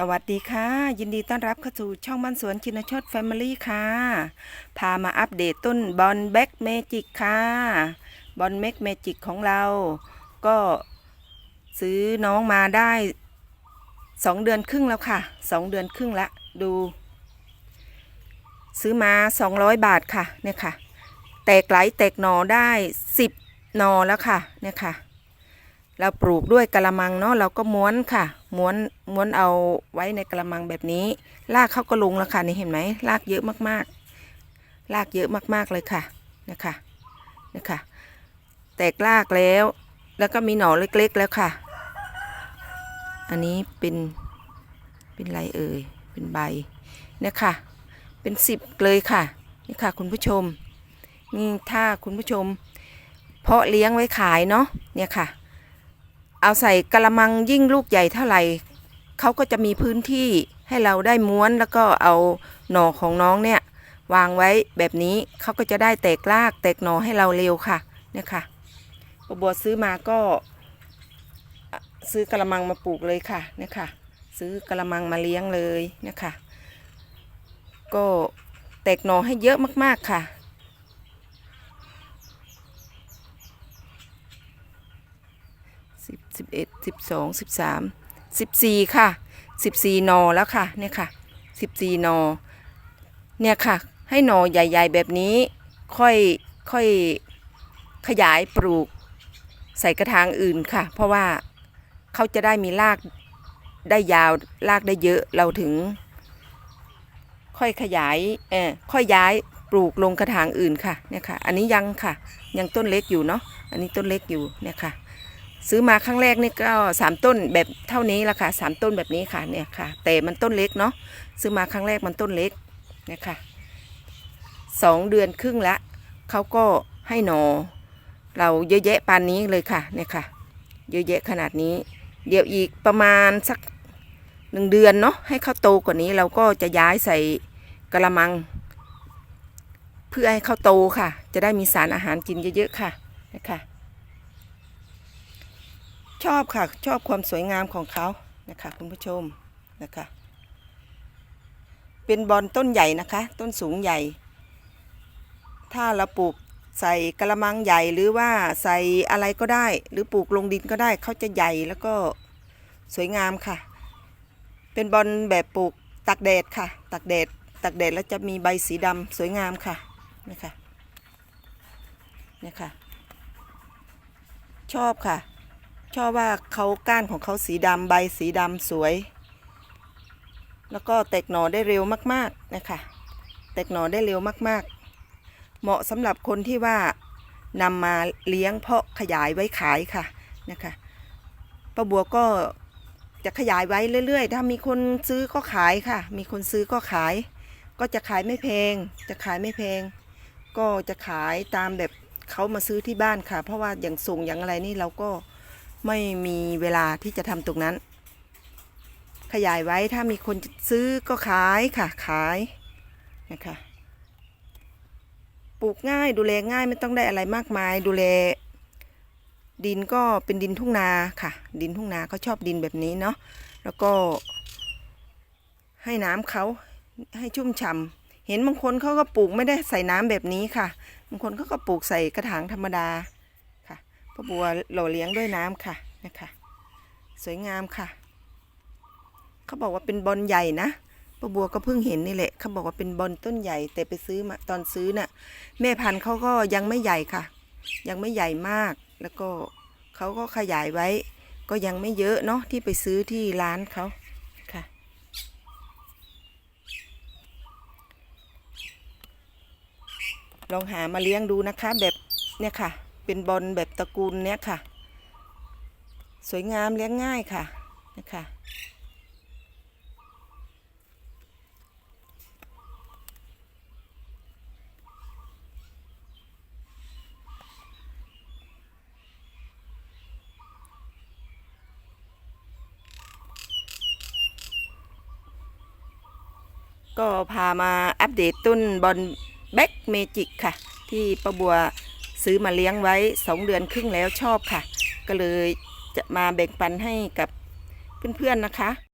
สวัสดีค่ะ ยินดีต้อนรับเข้าสู่ช่องบ้านสวนชินชดแฟมิลี่ค่ะ พามาอัปเดตต้นบอลแบ็กเมจิกค่ะบอลแบ็กเมจิกของเรา ก็ซื้อน้องมาได้สองเดือนครึ่งแล้วค่ะสองเดือนครึ่งละดู ซื้อมา200บาทค่ะเนี่ยค่ะ แตกไหลแตกหนอได้10หนอแล้วค่ะเนี่ยค่ะ เราปลูกด้วยกระมังเนาะเราก็ม้วนค่ะ ม้วนม้วนเอาไว้ในกระมังแบบนี้รากเข้าก็ลงแล้วค่ะนี่เห็นไหมรากเยอะมากๆรากเยอะมากๆเลยค่ะนะคะนะคะแตกรากแล้ว แล้วก็มีหน่อเล็กๆแล้วค่ะ อันนี้เป็นเป็นไรเอ่ยเป็นใบนี่ยค่ะเป็นสิบเลยค่ะนี่ค่ะคุณผู้ชมนี่ถ้าคุณผู้ชม เพาะเลี้ยงไว้ขายเนาะเนี่ยค่ะ เอาใส่กระมังยิ่งลูกใหญ่เท่าไหร่เขาก็จะมีพื้นที่ให้เราได้ม้วนแล้วก็เอาหน่อของน้องเนี่ย วางไว้แบบนี้เขาก็จะได้แตกรากแตกหน่อให้เราเร็วค่ะเนี่ยค่ะปบัวซื้อมาก็ซื้อกระมังมาปลูกเลยค่ะเนี่ยค่ะ ซื้อกระมังมาเลี้ยงเลยเนี่ยค่ะ ก็แตกหน่อให้เยอะมากๆค่ะ สิบสิบเอ็ดสิบสองสิบสามสิบสี่ค่ะสิบสี่นอแล้วค่ะเนี่ยค่ะสิบสี่นอเนี่ยค่ะ ให้นอใหญ่ ๆ แบบนี้ค่อยค่อยขยายปลูกใส่กระถางอื่นค่ะ เพราะว่าเขาจะได้มีรากได้ยาวรากได้เยอะเราถึง ค่อยขยายเออค่อยย้ายปลูกลงกระถางอื่นค่ะเนี่ยค่ะ อันนี้ยังค่ะ ยังต้นเล็กอยู่เนาะอันนี้ต้นเล็กอยู่เนี่ยค่ะ ซื้อมาครั้งแรกนี่ก็สามต้นแบบเท่านี้ละค่ะสามต้นแบบนี้ค่ะเนี่ยค่ะ แต่มันต้นเล็กเนาะซื้อมาครั้งแรกมันต้นเล็กเนี่ยค่ะสองเดือนครึ่งละเขาก็ให้หนอ เราเยอะแยะปานนี้เลยค่ะเนี่ยค่ะ เยอะแยะขนาดนี้ เดี๋ยวอีกประมาณสักหนึ่งเดือนเนาะให้เขาโตกว่านี้เราก็จะย้ายใส่กระมัง เพื่อให้เขาโตค่ะ จะได้มีสารอาหารกินเยอะๆค่ะนะคะ ชอบค่ะ ชอบความสวยงามของเขานะคะคุณผู้ชมนะคะ เป็นบอลต้นใหญ่นะคะ ต้นสูงใหญ่ ถ้าเราปลูกใส่กระมังใหญ่หรือว่าใส่อะไรก็ได้ หรือปลูกลงดินก็ได้เขาจะใหญ่แล้วก็สวยงามค่ะ เป็นบอลแบบปลูกตักแดดค่ะ ตักแดดตักแดดแล้วจะมีใบสีดำสวยงามค่ะนะคะนะคะชอบค่ะ ชอบว่าเขาก้านของเขาสีดำใบสีดำสวย แล้วก็แตกหน่อได้เร็วมากๆนะคะแตกหน่อได้เร็วมากๆ เหมาะสำหรับคนที่ว่านำมาเลี้ยงเพาะขยายไว้ขายค่ะนะคะป้าบัวก็จะขยายไว้เรื่อย ๆ ถ้ามีคนซื้อก็ขายค่ะ มีคนซื้อก็ขาย ก็จะขายไม่แพง จะขายไม่แพง ก็จะขายตามแบบเขามาซื้อที่บ้านค่ะ เพราะว่าอย่างส่งอย่างอะไรนี่เราก็ ไม่มีเวลาที่จะทำตรงนั้น ขยายไว้ถ้ามีคนซื้อก็ขายค่ะขายนะคะปลูกง่ายดูแลง่ายไม่ต้องได้อะไรมากมาย ดูแล ดินก็เป็นดินทุ่งนาค่ะ ดินทุ่งนาเขาชอบดินแบบนี้เนาะแล้วก็ ให้น้ำเขาให้ชุ่มฉ่ำเห็นบางคนเขาก็ปลูกไม่ได้ใส่น้ำแบบนี้ค่ะบางคนเขาก็ปลูกใส่กระถางธรรมดา ค่ะป้าบัวหล่อเลี้ยงด้วยน้ำค่ะนะคะสวยงามค่ะ เขาบอกว่าเป็นบอลใหญ่นะป้าบัวก็เพิ่งเห็นนี่แหละ เขาบอกว่าเป็นบอลต้นใหญ่ แต่ไปซื้อมาตอนซื้อน่ะ แม่พันธุ์เขาก็ยังไม่ใหญ่ค่ะ ยังไม่ใหญ่มาก แล้วก็เขาก็ขยายไว้ ก็ยังไม่เยอะเนาะที่ไปซื้อที่ร้านเขาค่ะ ลองหามาเลี้ยงดูนะคะแบบเนี่ยค่ะ เป็นบอลแบบตระกูลเนี้ยค่ะ สวยงามเลี้ยงง่ายค่ะนะคะก็พามาอัปเดตต้นบอลแบ็กเมจิกค่ะ ที่ป้าบัว ซื้อมาเลี้ยงไว้ 2 เดือนครึ่งแล้วชอบค่ะ ก็เลยจะมาแบ่งปันให้กับเพื่อนๆนะคะ